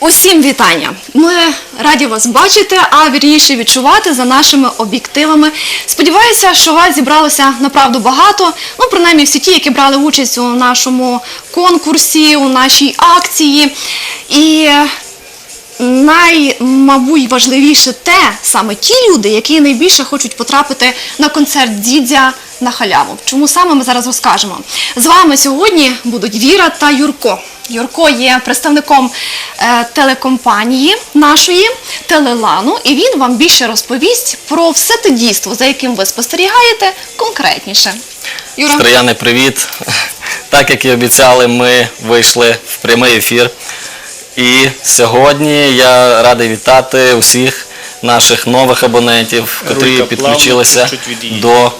Усім вітання! Ми раді вас бачити, а вірніше відчувати за нашими об'єктивами. Сподіваюся, що вас зібралося направду багато. Ну, принаймні всі ті, які брали участь у нашому конкурсі, у нашій акції. І най, мабуть, важливіше те, саме ті люди, які найбільше хочуть потрапити на концерт Дідзя на халяву. Чому саме ми зараз розкажемо? З вами сьогодні будуть Віра та Юрко. Юрко є представником е, телекомпанії нашої Телелану, і він вам більше розповість про все те дійство, за яким ви спостерігаєте, конкретніше. Юра, Стрияни, привіт! Так як і обіцяли, ми вийшли в прямий ефір. І сьогодні я радий вітати усіх наших нових абонентів, які підключилися до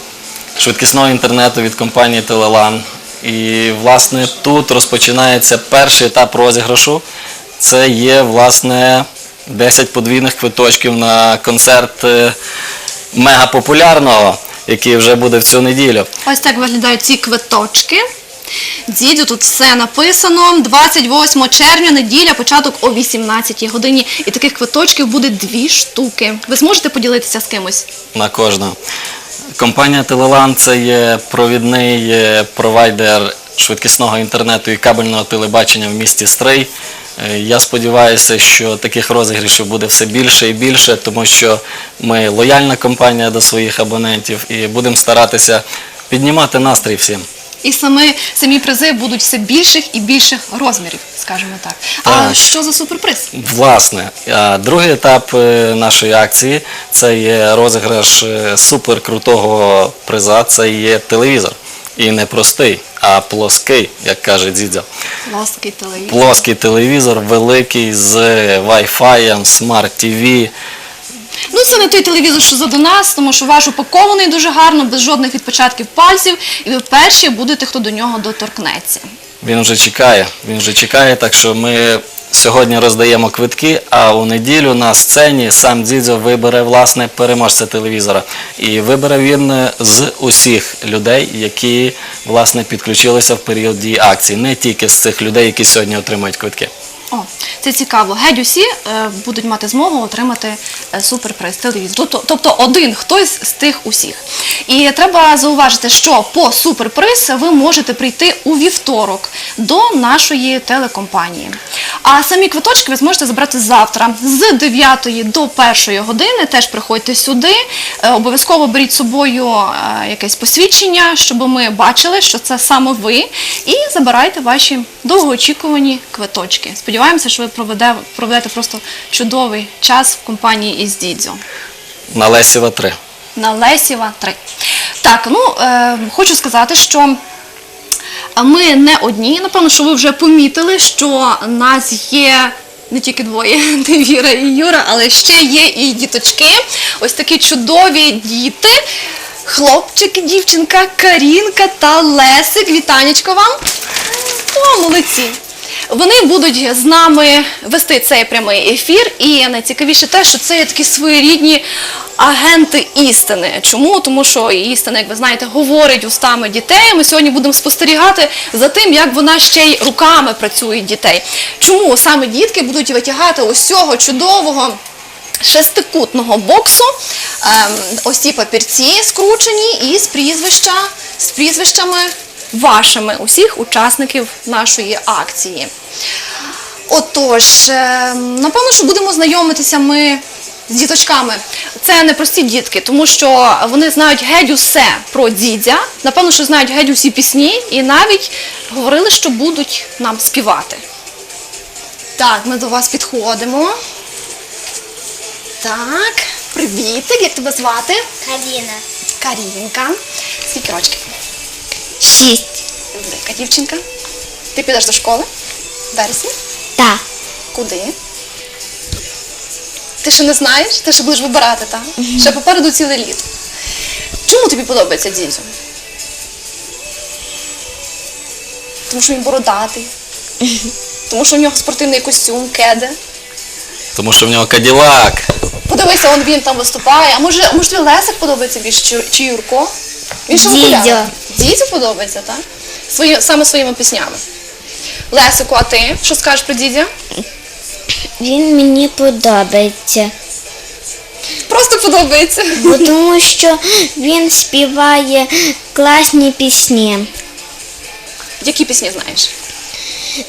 швидкісного інтернету від компанії Телелан. І власне тут розпочинається перший етап розіграшу. Це є власне 10 подвійних квиточків на концерт е, мегапопулярного, який вже буде в цю неділю. ось так виглядають ці квиточки. Дідю, тут все написано. 28 червня, неділя, початок о 18 годині. І таких квиточків буде дві штуки. Ви зможете поділитися з кимось? на кожного. Компанія Телелан це є провідний е, провайдер швидкісного інтернету і кабельного телебачення в місті Стрий. Е, Я сподіваюся, що таких розігрішів буде все більше і більше, тому що ми лояльна компанія до своїх абонентів і будемо старатися піднімати настрій всім. І самі, самі призи будуть все більших і більших розмірів, скажімо так. А Так. що за суперприз? Власне, другий етап е, нашої акції це є розіграш е, суперкрутого приза, це є телевізор. І не простий, а плоский, як каже дідзя. Плоский телевізор. Плоский телевізор, великий з Wi-Fi, Smart TV. Ну, це не той телевізор, що за нас, тому що ваш упакований дуже гарно, без жодних відпечатків пальців, і ви перші будете, хто до нього доторкнеться. Він вже чекає. Він вже чекає, так що ми сьогодні роздаємо квитки, а у неділю на сцені сам Дзідзо вибере власне переможця телевізора. І вибере він е, з усіх людей, які власне підключилися в період дії акції, не тільки з цих людей, які сьогодні отримують квитки. О, це цікаво. Геть усі е, будуть мати змогу отримати е, суперприз телевізор. Тобто, тобто один хтось з тих усіх. І треба зауважити, що по суперприз ви можете прийти у вівторок до нашої телекомпанії. А самі квиточки ви зможете забрати завтра з 9 до 1 години. Теж приходьте сюди. Е, Обов'язково беріть з собою е, якесь посвідчення, щоб ми бачили, що це саме ви, і забирайте ваші довгоочікувані квиточки. Сподіваємося, що ви проведете просто чудовий час в компанії із Дідзьо. На Лесєва 3. На Лесєва 3. Так, ну е, хочу сказати, що ми не одні. Напевно, що ви вже помітили, що нас є. Не тільки двоє, не Віра і Юра, але ще є і діточки. Ось такі чудові діти. Хлопчик, дівчинка, Карінка та Лесик. Вітанечко вам. О, молодці. Вони будуть з нами вести цей прямий ефір, і найцікавіше те, що це є такі своєрідні агенти істини. Чому? Тому що істина, як ви знаєте, говорить устами дітей. Ми сьогодні будемо спостерігати за тим, як вона ще й руками працює дітей. Чому саме дітки будуть витягати ось цього чудового шестикутного боксу, ем, ось ці папірці скручені і з прізвища, з прізвищами вашими усіх учасників нашої акції. Отож, ем, напевно, що будемо знайомитися ми з діточками. Це не прості дітки, тому що вони знають геть усе про дідя. Напевно, що знають геть усі пісні і навіть говорили, що будуть нам співати. Так, ми до вас підходимо. Так, привітик, як тебе звати? Каріна. Карінка. Скільки рочків? Шість. Велика дівчинка. Ти підеш до школи? В вересні? Так. Куди? Ти ще не знаєш? Ти ще будеш вибирати, так? Ще попереду ціле літо. Чому тобі подобається дідзю? Тому що він бородатий. Тому що у нього спортивний костюм, кеди. Тому що в нього Каділак. Подивися, он він там виступає. А може, може тобі Лесик подобається більше чи, чи Юрко? Він ще в Дідьо. Дідзю подобається, так? Свої, саме своїми піснями. Лесику, а ти що скажеш про дідя? він мені подобається. Просто подобається. Бо тому що він співає класні пісні. Які пісні знаєш?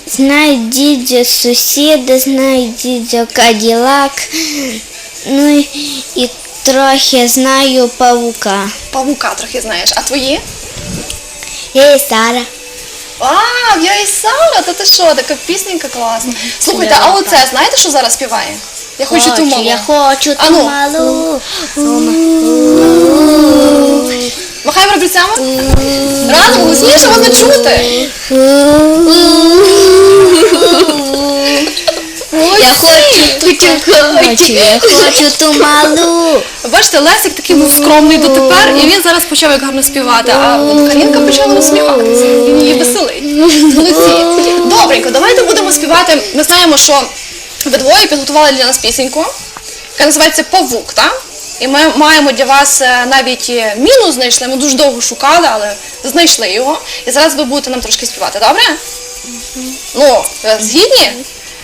Знаю дідьо сусіда, знаю дідьо Каділак. Ну і трохи знаю павука. Павука трохи знаєш. А твої? Я і Сара. А, я і Сара, та ти що, така пісненька класна. Слухайте, а оце знаєте, що зараз співає? Я хочу ту мову. я хочу ту ну. малу. Махаємо ребрицями? Разом голосніше не чути. Я хочу ту хочу, ту малу. Бачите, Лесик такий був скромний дотепер, і він зараз почав як гарно співати, а Карінка почала розсміхатися. Він її веселить. Добренько, давайте будемо співати. Ми знаємо, що ви двоє підготували для нас пісеньку, яка називається Павук, так? І ми маємо для вас е, навіть е, міну знайшли, ми дуже довго шукали, але знайшли його. І зараз ви будете нам трошки співати, добре? Ну, згідні?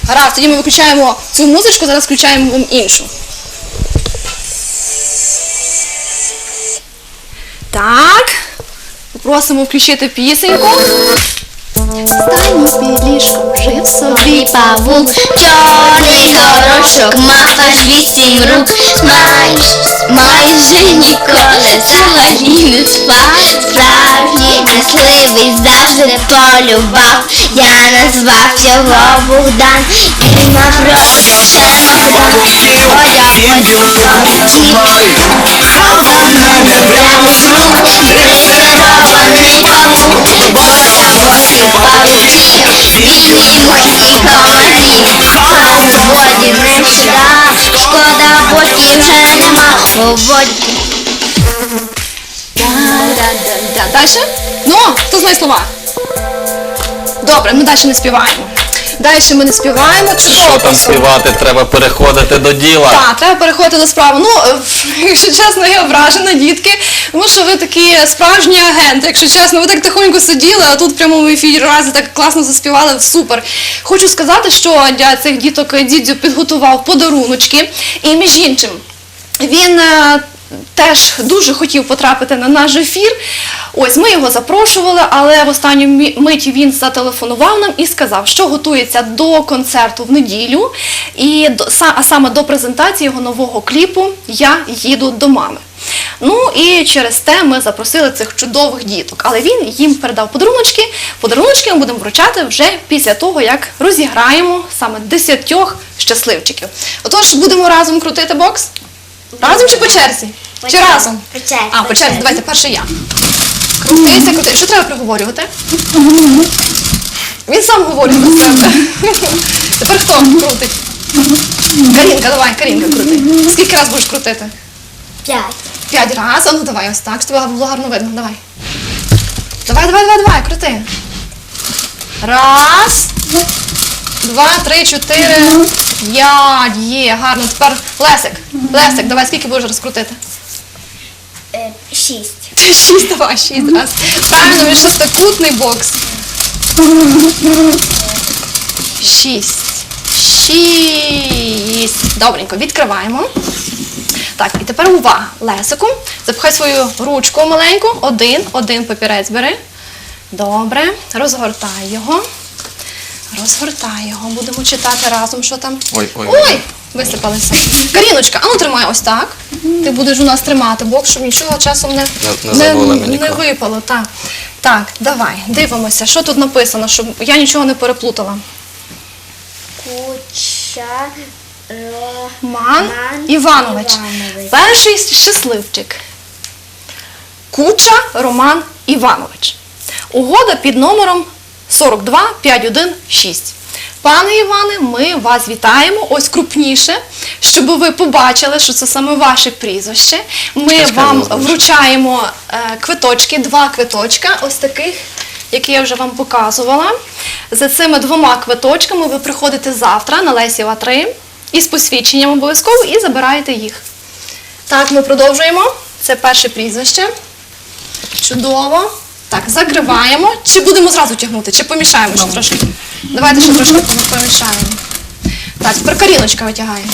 Гаразд, тоді ми виключаємо цю музичку, зараз включаємо вам іншу. Так. Попросимо включити пісеньку. Стані під ліжком жив собі Павук, чорний горошок, мав аж вісім рук, майже, майже ніколи взагалі не спав. Справжній мисливий завжди полюбав. Я назвав його Богдан, він мав рот, чемодан, одяг подібний, воді шла, шкода боті вже нема, воді. Далі? Ну, хто знає слова? Добре, ми далі не співаємо. Далі ми не співаємо. Чудово. Що там співати? Треба переходити до діла. Так, треба переходити до справи. Ну, е, якщо чесно, я ображена, дітки, тому що ви такі справжні агенти. Якщо чесно, ви так тихонько сиділи, а тут в прямому ефірі разі так класно заспівали. Супер. Хочу сказати, що для цих діток дідзю підготував подаруночки. І між іншим, він е, теж дуже хотів потрапити на наш ефір. Ось ми його запрошували, але в останню мить він зателефонував нам і сказав, що готується до концерту в неділю, і а саме до презентації його нового кліпу Я їду до мами. Ну і через те ми запросили цих чудових діток. Але він їм передав подаруночки. Подаруночки ми будемо вручати вже після того, як розіграємо саме десятьох щасливчиків. Отож, будемо разом крутити бокс? Разом чи по черзі? По Чи черзі. разом? По черзі, А, по черзі, давайте перше я. Крутися, крути. Що треба приговорювати? Він сам говорить себе. Тепер хто крутить? Карінка, давай, Карінка, крути. Скільки раз будеш крутити? П'ять. П'ять разів. А ну давай ось так, щоб було гарно видно. Давай. Давай, давай, давай, давай, крути. Раз. Два, три, чотири, п'ять. Є, гарно. Тепер Лесик. Лесик, давай, скільки будеш розкрутити? Е, шість. Шість, давай, шість раз. Правильно, він шестикутний бокс. Шість. Шість. Добренько, відкриваємо. Так, і тепер увага. Лесику. Запхай свою ручку маленьку. Один, один папірець бери. Добре. Розгортай його. Розгортай його. Будемо читати разом, що там. Ой, ой, Ой! ой. Висипалися. Каріночка, а ну тримай ось так. Ти будеш у нас тримати бок, щоб нічого часом не, Не- не мені не кого. випало. Так. так, давай, дивимося, що тут написано, щоб я нічого не переплутала. Куча. Ро... Ман Ман Іванович. Іванович. Перший щасливчик. Куча Роман Іванович. Угода під номером 42516. Пане Іване, ми вас вітаємо ось крупніше, щоб ви побачили, що це саме ваше прізвище. Ми Чекай, вам вручаємо е, квиточки, два квиточка, ось таких, які я вже вам показувала. За цими двома квиточками ви приходите завтра на Лесєва 3 із посвідченням обов'язково і забираєте їх. Так, ми продовжуємо. Це перше прізвище. Чудово. Так, закриваємо. Чи будемо зразу тягнути, чи помішаємо ще трошки? Давайте ще трошки помішаємо. Так, тепер Каріночка витягає.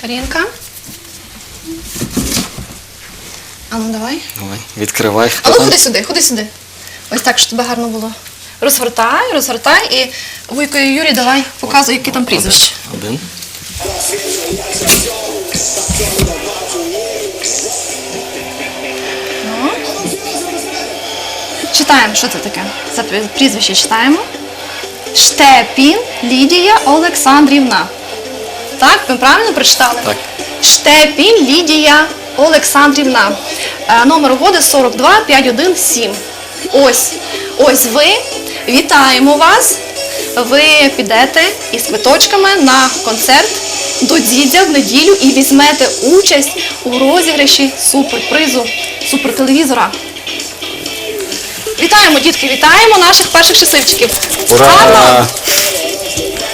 Карінка. А ну давай. Давай, відкривай, А ну ходи сюди, ходи сюди. Ось так, щоб тебе гарно було. Розгортай, розгортай і Вуйко і Юрій, давай показуй, які там прізвища. Один. Читаємо, що це таке? Це прізвище читаємо. Штепін Лідія Олександрівна. Так, ми правильно прочитали? Так. Штепін Лідія Олександрівна. Е, Номер угоди 42 517. Ось. Ось ви. Вітаємо вас. Ви підете із квиточками на концерт до дідя в неділю і візьмете участь у розіграші суперпризу супертелевізора. Вітаємо, дітки, вітаємо наших перших щасливчиків. Гарно? Ура!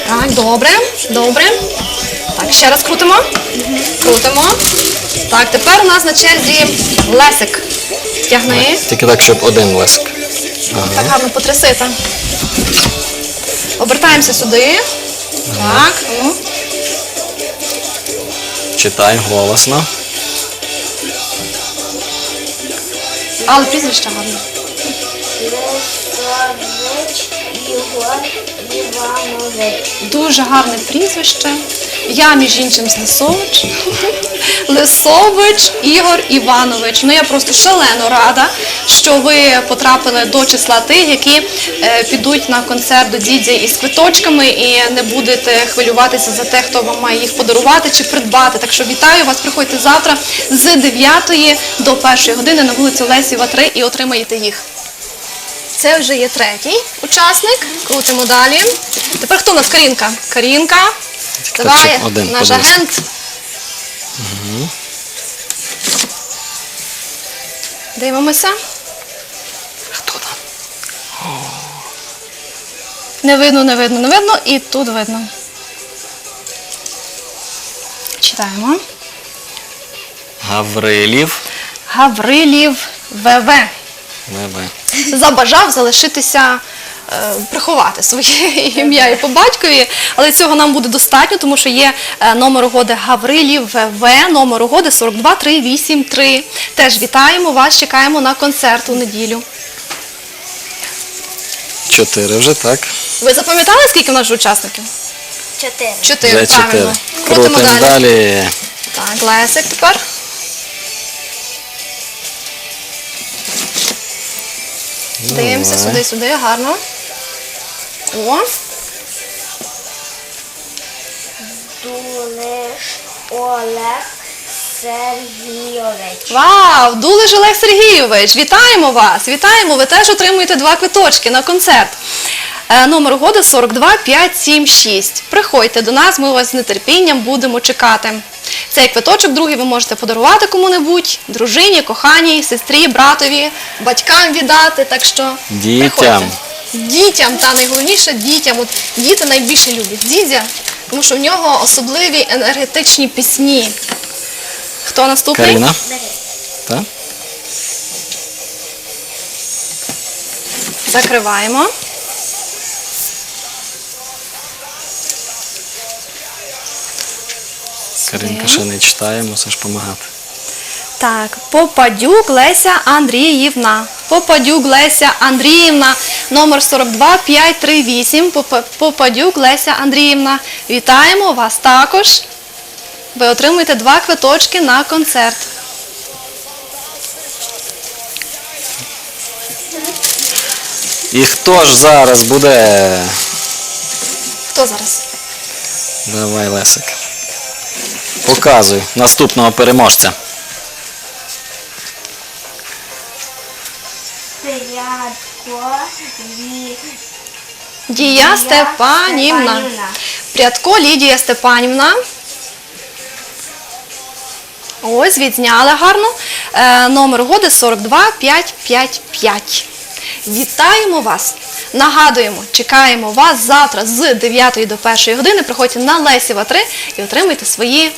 Так, добре, добре. Так, ще раз крутимо. Крутимо. Так, тепер у нас на черзі Лесик. Тягни. Тільки так, щоб один лесик. Так гарно потряси там. Обертаємося сюди. Так, ну. Читай голосно. Але прізвище гарне. Дуже гарне прізвище. Я, між іншим, Лисович. Лисович Ігор Іванович. Ну я просто шалено рада, що ви потрапили до числа тих, які е, підуть на концерт до дідя із квиточками і не будете хвилюватися за те, хто вам має їх подарувати чи придбати. Так що вітаю вас, приходьте завтра з 9 до 1 години на вулицю Лесіва 3 і отримаєте їх. Це вже є третій учасник. Крутимо далі. Тепер хто у нас Карінка? Карінка. Давай, один, наш подивись. агент. Дивимося. Хто там? Не видно, не видно, не видно. І тут видно. Читаємо. Гаврилів. Гаврилів ВВ. Забажав залишитися, е, приховати своє ім'я і по батькові, але цього нам буде достатньо, тому що є е, номер угоди Гаврилів ВВ, номер угоди 42383. Теж вітаємо вас, чекаємо на концерт у неділю. Чотири вже, так. Ви запам'ятали, скільки в нас вже учасників? Чотири. Чотири, правильно. Крутимо далі. далі. Так, Лесик тепер. Дивимося Давай. сюди, сюди, гарно. О, Дулиш Олег Сергійович. Вау! Дулиш Олег Сергійович! Вітаємо вас! Вітаємо! Ви теж отримуєте два квиточки на концерт. Е, Номер угоди 42576. Приходьте до нас, ми вас з нетерпінням будемо чекати. Цей квиточок другий ви можете подарувати кому-небудь, дружині, коханій, сестрі, братові, батькам віддати. Так що Дітям. приходьте. Дітям, та найголовніше дітям. От діти найбільше люблять дідя, тому що в нього особливі енергетичні пісні. Хто наступний? Каріна. Так? Закриваємо. Карінка ще не читає, мусиш допомагати. Так, Попадюк Леся Андріївна. Попадюк Леся Андріївна, номер 42538. Попа- Попадюк Леся Андріївна. Вітаємо вас також. Ви отримуєте два квиточки на концерт. І хто ж зараз буде? Хто зараз? Давай, Лесик. Показуй наступного переможця. Дія Степанівна. Степанівна. Прядко Лідія Степанівна. Ось, відзняли гарно. Е, номер угоди 42555. Вітаємо вас! Нагадуємо, чекаємо вас завтра з 9 до 1 години. Приходьте на Лесіва 3 і отримайте свої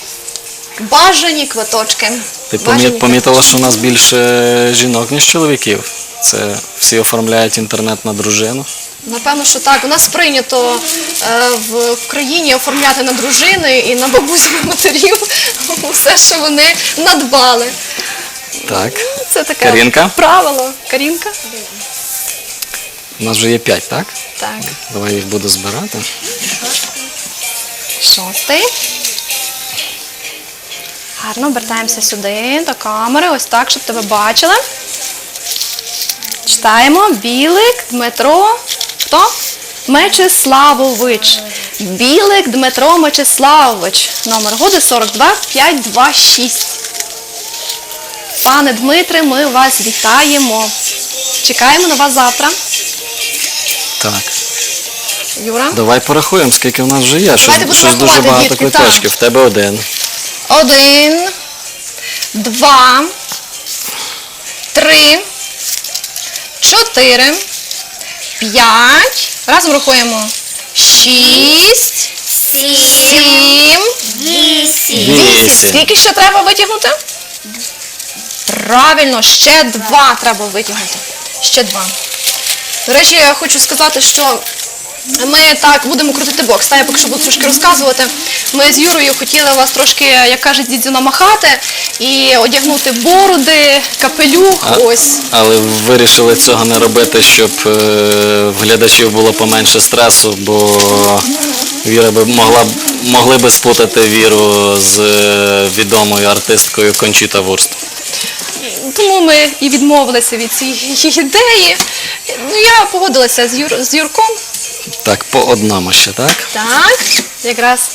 бажані квиточки. Ти Бажані помі- помітила, що у нас більше жінок, ніж чоловіків. Це всі оформляють інтернет на дружину. Напевно, що так. У нас прийнято е, в країні оформляти на дружини і на бабусю на матерів все, що вони надбали. Так. Це таке Карінка? правило. Карінка? У нас вже є п'ять, так? Так. Давай їх буду збирати. Шостий. Гарно обертаємося сюди, до камери, ось так, щоб тебе бачили. Читаємо. Білик Дмитро. Хто? Мечеславович. Білик Дмитро Мечеславович. Номер годи 42 526. Пане Дмитре, ми вас вітаємо. Чекаємо на вас завтра. Так. Юра. Давай порахуємо, скільки в нас вже є. Щось, будемо щось дуже рахувати, багато дітки, квиточків. В тебе один. Один, два, три, чотири, п'ять. Разом рахуємо. Шість, сім, Вісім. Вісім. Скільки ще треба витягнути? Правильно, ще два треба витягнути. Ще два. До речі, я хочу сказати, що ми так будемо крутити бокс. Та я поки що буду трошки розказувати. Ми з Юрою хотіли вас трошки, як каже дідзю, намахати і одягнути бороди, капелюх. А- Ось. Але вирішили цього не робити, щоб е, в глядачів було поменше стресу, бо Віра би могла б могли би спутати віру з е, відомою артисткою Кончіта Вурст. Тому ми і відмовилися від цієї ідеї. Я погодилася з, Юр... з Юрком. Так, по одному ще, так? Так, якраз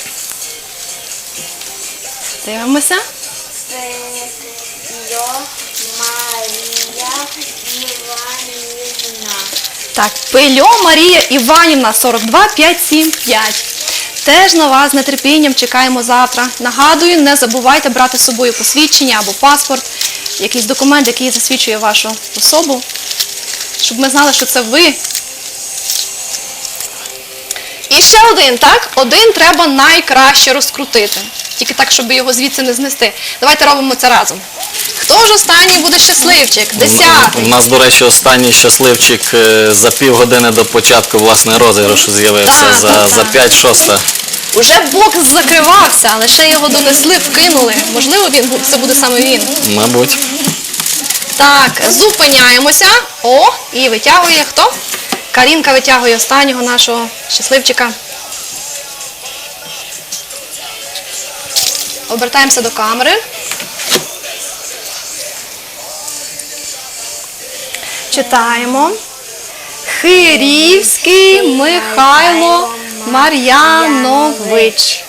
дивимося. Марія Іванівна. Так, Пильо Марія Іванівна 42 575. Теж на вас з нетерпінням чекаємо завтра. Нагадую, не забувайте брати з собою посвідчення або паспорт, якийсь документ, який засвідчує вашу особу, щоб ми знали, що це ви. І ще один, так? Один треба найкраще розкрутити. Тільки так, щоб його звідси не знести. Давайте робимо це разом. Хто ж останній буде щасливчик? Десятий. У нас, до речі, останній щасливчик е, за півгодини до початку власне розіграшу з'явився Так, за, так, за так. 5 шоста. Уже бокс закривався, але ще його донесли, вкинули. Можливо, він бу- це буде саме він. Мабуть. Так, зупиняємося. О, і витягує хто? Карінка витягує останнього нашого щасливчика. Обертаємося до камери. Читаємо. Хирівський Михайло Мар'янович.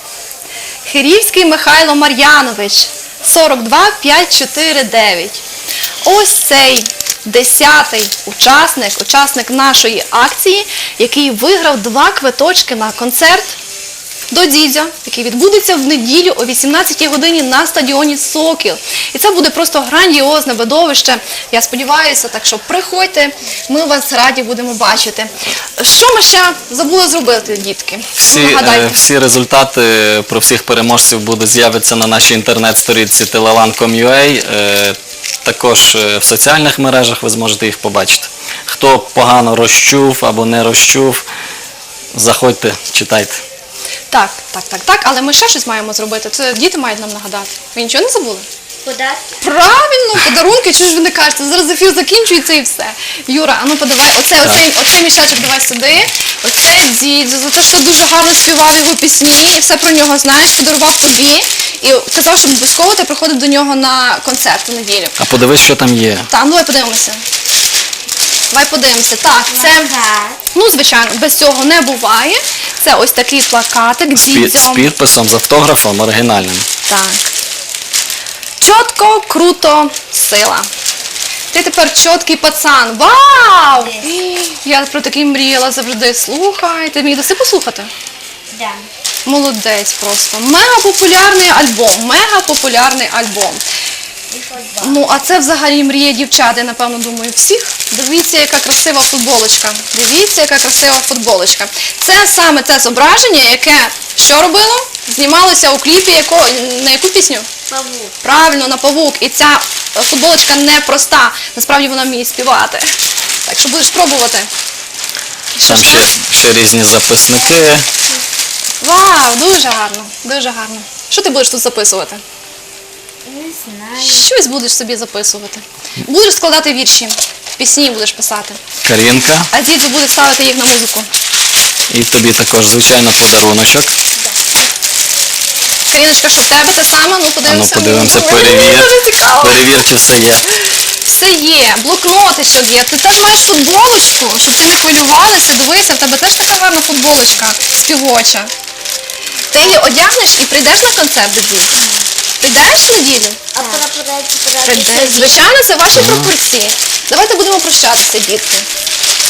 Хирівський Михайло Мар'янович 42 549. Ось цей десятий учасник, учасник нашої акції, який виграв два квиточки на концерт до Дідзя, який відбудеться в неділю о 18-й годині на стадіоні Сокіл. І це буде просто грандіозне видовище. Я сподіваюся, так що приходьте, ми вас раді будемо бачити. Що ми ще забули зробити, дітки? Всі, Нагадайте. е, всі результати про всіх переможців будуть з'явитися на нашій інтернет-сторінці telelan.com.ua. Е, Також е, в соціальних мережах ви зможете їх побачити. Хто погано розчув або не розчув, заходьте, читайте. Так, так, так, так, але ми ще щось маємо зробити. Це діти мають нам нагадати. Ви нічого не забули? Податки. Правильно, подарунки, чого ж ви не кажете? Зараз ефір закінчується і все. Юра, а ну подавай, оце, оцей, оцей мішечок давай сюди. Оце дідзю, за те, що дуже гарно співав його пісні і все про нього знаєш, подарував тобі. І казав, що обов'язково ти приходив до нього на концерт у неділю. А подивись, що там є. Так, ну давай подивимося. Давай подивимося. Так, це, ну звичайно, без цього не буває. Це ось такий плакатик З, з підписом, з автографом оригінальним. Так. Чітко, круто, сила. Ти тепер чіткий пацан. Вау! Я про такий мріяла завжди. Слухай, ти мені даси послухати? Да. Молодець просто. Мега популярний альбом. Мега популярний альбом. Ну, а це взагалі мрія дівчат, я напевно думаю, всіх. Дивіться, яка красива футболочка. Дивіться, яка красива футболочка. Це саме те зображення, яке що робило? Знімалося у кліпі яко, на яку пісню? Павук. Правильно, на павук. І ця е, футболочка не проста. Насправді вона вміє співати. Так що будеш пробувати. Там ще, ще різні записники. Вау, дуже гарно, дуже гарно. Що ти будеш тут записувати? Знаю. Щось будеш собі записувати. Будеш складати вірші, пісні будеш писати. Карінка. А дідзю буде ставити їх на музику. І тобі також, звичайно, подаруночок. Каріночка, що в тебе те саме? Ну А ну подивимося. подивимося, Ой, перевір. Дуже цікаво. Перевір, чи все є. Все є, блокнотичок є. Ти теж маєш футболочку, щоб ти не хвилювалася. Дивися, в тебе теж така гарна футболочка співоча. Ти її одягнеш і прийдеш на концерт до дітей? Прийдеш в неділю? А прапорець Прийдеш. Звичайно, це ваші прапорці. Давайте будемо прощатися, дітки.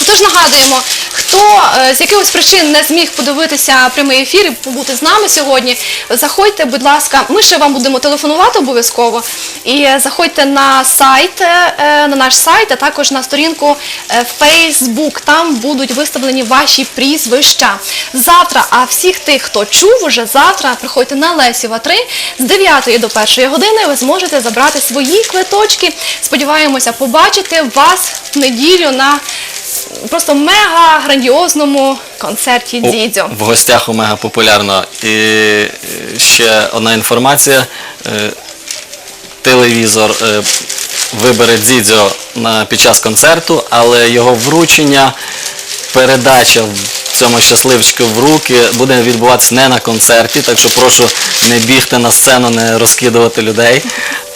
Тож нагадуємо, хто е, з якихось причин не зміг подивитися прямий ефір і побути з нами сьогодні, заходьте, будь ласка, ми ще вам будемо телефонувати обов'язково. І заходьте на сайт, е, е, на наш сайт, а також на сторінку Facebook. Там будуть виставлені ваші прізвища. Завтра, а всіх тих, хто чув уже завтра, приходьте на Лесіва 3 з 9 до 1 години. Ви зможете забрати свої квиточки. Сподіваємося побачити вас в неділю на просто мега грандіозному концерті У- Дідзьо. В гостях у мега популярно. І е, ще одна інформація. Е, Телевізор е, вибере Дзідзьо на, під час концерту, але його вручення, передача в цьому щасливчику в руки буде відбуватися не на концерті, так що прошу не бігти на сцену, не розкидувати людей.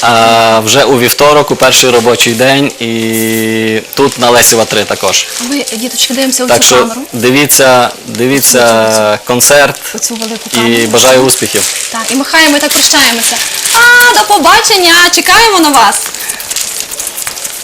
А вже у вівторок, у перший робочий день, і тут на Лесіва 3 також. Ми, діточки, дивимося у Так цю що камеру, дивіться, дивіться концерт у велику камеру. і бажаю успіхів. Так, і махаємо і так прощаємося. А, до побачення! Чекаємо на вас!